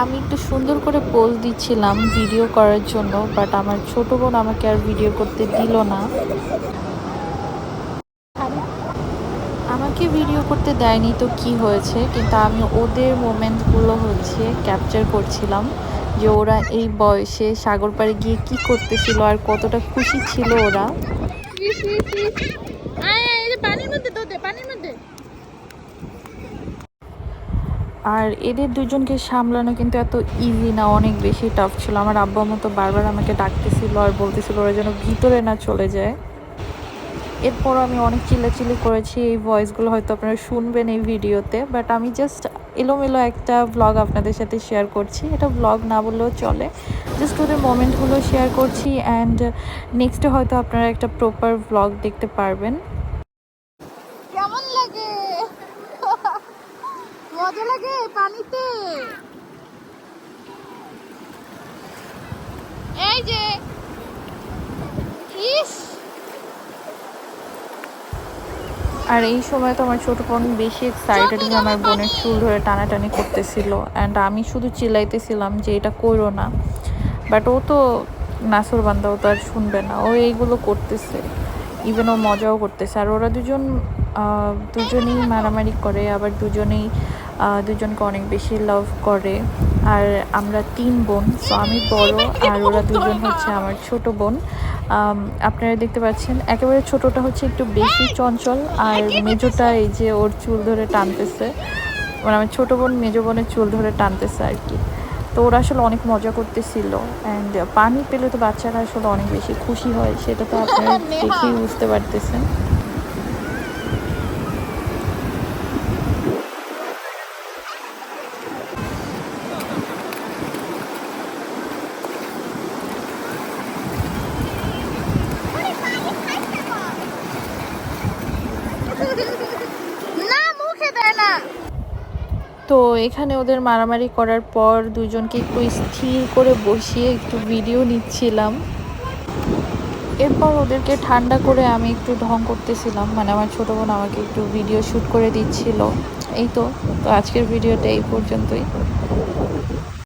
আমি একটু সুন্দর করে পোজ দিচ্ছিলাম ভিডিও করার জন্য বাট আমার ছোট বোন আমাকে আর ভিডিও করতে দিল না আমাকে ভিডিও করতে দেয়নি তো কি হয়েছে, কিন্তু আমি ওদের মোমেন্টগুলো হচ্ছে ক্যাপচার করছিলাম, যে ওরা এই বয়সে সাগর পাড়ে গিয়ে কি করতেছিল আর কতটা খুশি ছিল ওরা। আর এদের দুজনকে সামলানো কিন্তু এত ইজি না, অনেক বেশি টাফ ছিল। আমার আব্বা মতো বারবার আমাকে ডাকতেছিল আর বলতেছিল ওরা যেন ভিতরে না চলে যায়। এরপর আমি অনেক চিল্লাচিল্লি করেছি, এই ভয়েসগুলো হয়তো আপনারা শুনবেন এই ভিডিওতে বাট আমি জাস্ট এলোমেলো একটা ব্লগ আপনাদের সাথে শেয়ার করছি। এটা ব্লগ না বললেও চলে। জাস্ট ওদের মোমেন্টগুলো শেয়ার করছি অ্যান্ড নেক্সটে হয়তো আপনারা একটা প্রপার ব্লগ দেখতে পারবেন কেমন লাগে মজা লাগে পানিতে। এই যে ইস। আর এই সময় তো আমার ছোট বোন বেশি এক্সাইটেড যে আমার বোনের চুল ধরে টানাটানি করতেছিল। অ্যান্ড আমি শুধু চিল্লাইতেছিলাম যে এটা করো না। বাট ও তো নাসর বান্দা ও তো আর শুনবে না। ও এইগুলো করতেছে। ইভেন ও মজাও করতেছে। আর ওরা দুজন আহ, দুজনেই মারামারি করে আবার দুজনেই দুজনকে অনেক বেশি লাভ করে। আর আমরা তিন বোন তো আমি বড় আর ওরা দুজন হচ্ছে আমার ছোট বোন। আপনারা দেখতে পাচ্ছেন, একেবারে ছোটটা হচ্ছে একটু বেশি চঞ্চল, আর মেজোটা এই যে ওর চুল ধরে টানতেছে। মানে আমার ছোট বোন মেজো বোনের চুল ধরে টানতেছে আর কি। তো ওরা আসলে অনেক মজা করতেছিল অ্যান্ড পানি পেলে তো বাচ্চারা আসলে অনেক বেশি খুশি হয়, সেটা তো আপনারা দেখেই বুঝতে পারতেছেন। তো এখানে ওদের মারামারি করার পর দুজনকে একটু স্থির করে বসিয়ে একটু ভিডিও নিচ্ছিলাম। এরপর ওদেরকে ঠান্ডা করে আমি একটু ঢং করতেছিলাম। মানে আমার ছোটো বোন আমাকে একটু ভিডিও শ্যুট করে দিচ্ছিল। এই তো তো আজকের ভিডিওটা এই পর্যন্তই।